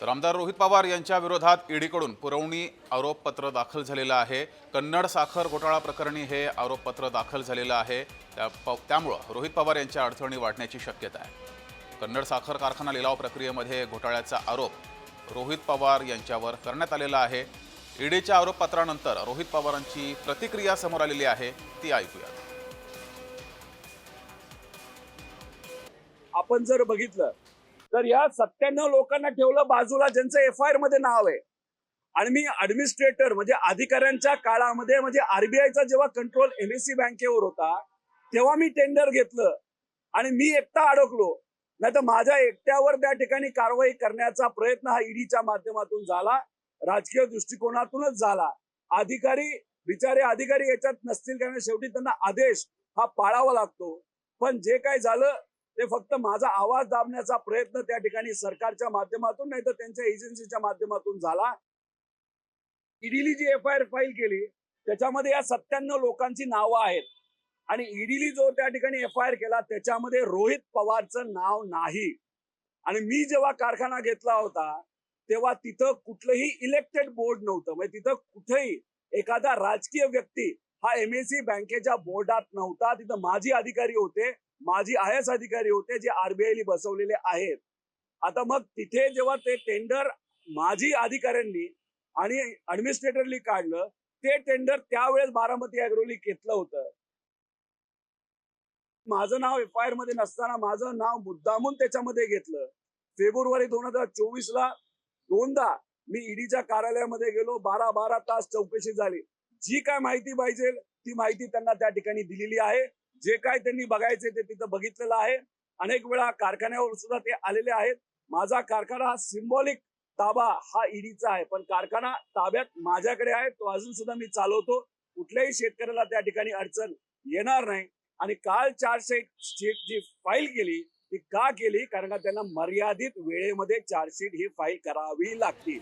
तर आमदार रोहित पवार यांच्या विरोधात ईडीकडून पुरवणी आरोपपत्र दाखल झालेलं आहे. कन्नड साखर घोटाळा प्रकरणी हे आरोपपत्र दाखल झालेलं आहे. त्या प- त्यामुळं रोहित पवार यांच्या अडचणी वाढण्याची शक्यता आहे. कन्नड साखर कारखाना लिलाव प्रक्रियेमध्ये घोटाळ्याचा आरोप रोहित पवार यांच्यावर करण्यात आलेला आहे. ईडीच्या आरोपपत्रानंतर रोहित पवारांची प्रतिक्रिया समोर आलेली आहे. ती ऐकूया आपण जर बघितलं तर या सत्त्याण्णव लोकांना ठेवलं बाजूला ज्यांचं एफ आय आरमध्ये नाव आहे. आणि मी ऍडमिनिस्ट्रेटर म्हणजे अधिकाऱ्यांच्या काळामध्ये म्हणजे आरबीआयचा जेव्हा कंट्रोल एमएससी बँकेवर होता तेव्हा मी टेंडर घेतलं. आणि मी एकटा अडकलो. नाही तर माझ्या एकट्यावर त्या ठिकाणी कारवाई करण्याचा प्रयत्न हा ईडीच्या माध्यमातून झाला. राजकीय दृष्टिकोनातूनच झाला. अधिकारी बिचारे अधिकारी याच्यात नसतील कारण शेवटी त्यांना आदेश हा पाळावा लागतो. पण जे काय झालं ते फक्त माझा आवाज दाबण्याचा प्रयत्न त्या ठिकाणी सरकारच्या माध्यमातून नाही तर त्यांच्या एजन्सीच्या माध्यमातून झाला. ईडीली जी एफ आय आर फाईल केली त्याच्यामध्ये या सत्त्याण्णव लोकांची नावं आहेत. आणि ईडीली जो त्या ठिकाणी एफ आय आर केला त्याच्यामध्ये रोहित पवारचं नाव नाही. आणि मी जेव्हा कारखाना घेतला होता तेव्हा तिथं कुठलंही इलेक्टेड बोर्ड नव्हतं. म्हणजे तिथं कुठेही एखादा राजकीय व्यक्ती हा एम एस सी बँकेच्या बोर्डात नव्हता. तिथं माजी अधिकारी होते. माजी आय एस अधिकारी होते जे आरबीआयने बसवलेले आहेत. आता मग तिथे जेव्हा ते टेंडर माजी अधिकाऱ्यांनी आणि ऍडमिनिस्ट्रेटरनी काढलं ते टेंडर त्यावेळेस बारामती अॅग्रोली घेतलं होतं. माझं नाव एफ आय आरमध्ये नसताना माझं नाव मुद्दामून त्याच्यामध्ये घेतलं. फेब्रुवारी दोन हजार चोवीस ला दोनदा मी ईडीच्या कार्यालयामध्ये गेलो. बारा बारा तास चौकशी झाली. जी काय माहिती पाहिजे ती माहिती त्यांना त्या ठिकाणी दिलेली आहे. जे काय त्यांनी बघायचे ते तिथं बघितलेलं आहे. अनेक वेळा कारखान्यावर सुद्धा ते आलेले आहेत. माझा कारखाना हा सिम्बॉलिक ताबा हा ईडीचा आहे. पण कारखाना ताब्यात माझ्याकडे आहे तो अजून सुद्धा मी चालवतो. कुठल्याही शेतकऱ्याला त्या ठिकाणी अडचण येणार नाही. आणि काल चार्जशीट शीट जी फाईल केली ती का केली? कारण का त्यांना मर्यादित वेळेमध्ये चार्जशीट ही फाईल करावी लागते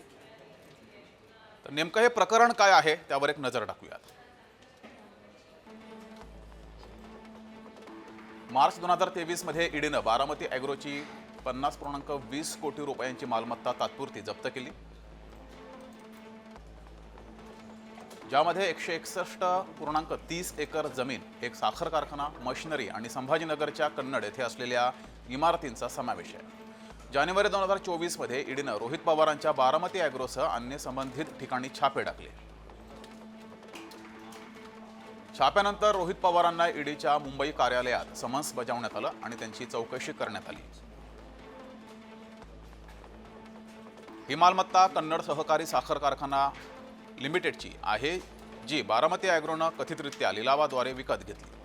तर नेमकं हे प्रकरण काय आहे त्यावर एक नजर टाकूयात. मार्च दोन हजार तेवीसमध्ये ईडीनं बारामती ॲग्रोची पन्नास पूर्णांक वीस कोटी रुपयांची मालमत्ता तात्पुरती जप्त केली. ज्यामध्ये एकशे एकसष्ट पूर्णांक तीस एकर जमीन एक साखर कारखाना मशिनरी आणि संभाजीनगरच्या कन्नड येथे असलेल्या इमारतींचा समावेश आहे. जानेवारी दोन हजार चोवीसमध्ये ईडीनं रोहित पवारांच्या बारामती अॅग्रोसह अन्य संबंधित ठिकाणी छापे टाकले. छाप्यानंतर रोहित पवारांना ईडीच्या मुंबई कार्यालयात समन्स बजावण्यात आलं आणि त्यांची चौकशी करण्यात आली. ही मालमत्ता कन्नड सहकारी साखर कारखाना लिमिटेडची आहे जी बारामती अॅग्रोनं कथितरित्या लिलावाद्वारे विकत घेतली.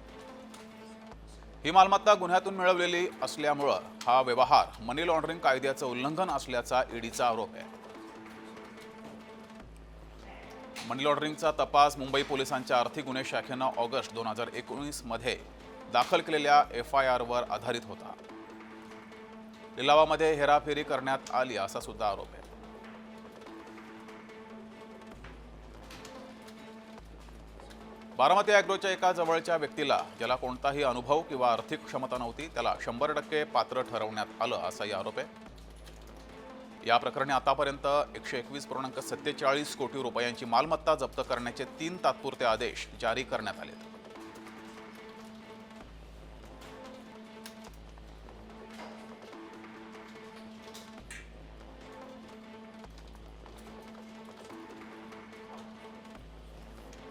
ही मालमत्ता गुन्ह्यातून मिळवलेली असल्यामुळं हा व्यवहार मनी लॉन्ड्रिंग कायद्याचं उल्लंघन असल्याचा ईडीचा आरोप आहे. मनी लॉन्ड्रिंगचा तपास मुंबई पोलिसांच्या आर्थिक गुन्हे शाखेनं ऑगस्ट दोन हजार एकोणीसमध्ये दाखल केलेल्या एफ आय आरवर आधारित होता. लिलावामध्ये हेराफेरी करण्यात आली असा सुद्धा आरोप आहे. बारामती अॅग्रोच्या एका जवळच्या व्यक्तीला ज्याला कोणताही अनुभव किंवा आर्थिक क्षमता नव्हती त्याला शंभर टक्के पात्र ठरवण्यात आलं असाही आरोप आहे. या प्रकरणी आतापर्यंत एकशे एकवीस पूर्णांक सत्तेचाळीस कोटी रुपयांची मालमत्ता जप्त करण्याचे तीन तात्पुरते आदेश जारी करण्यात आले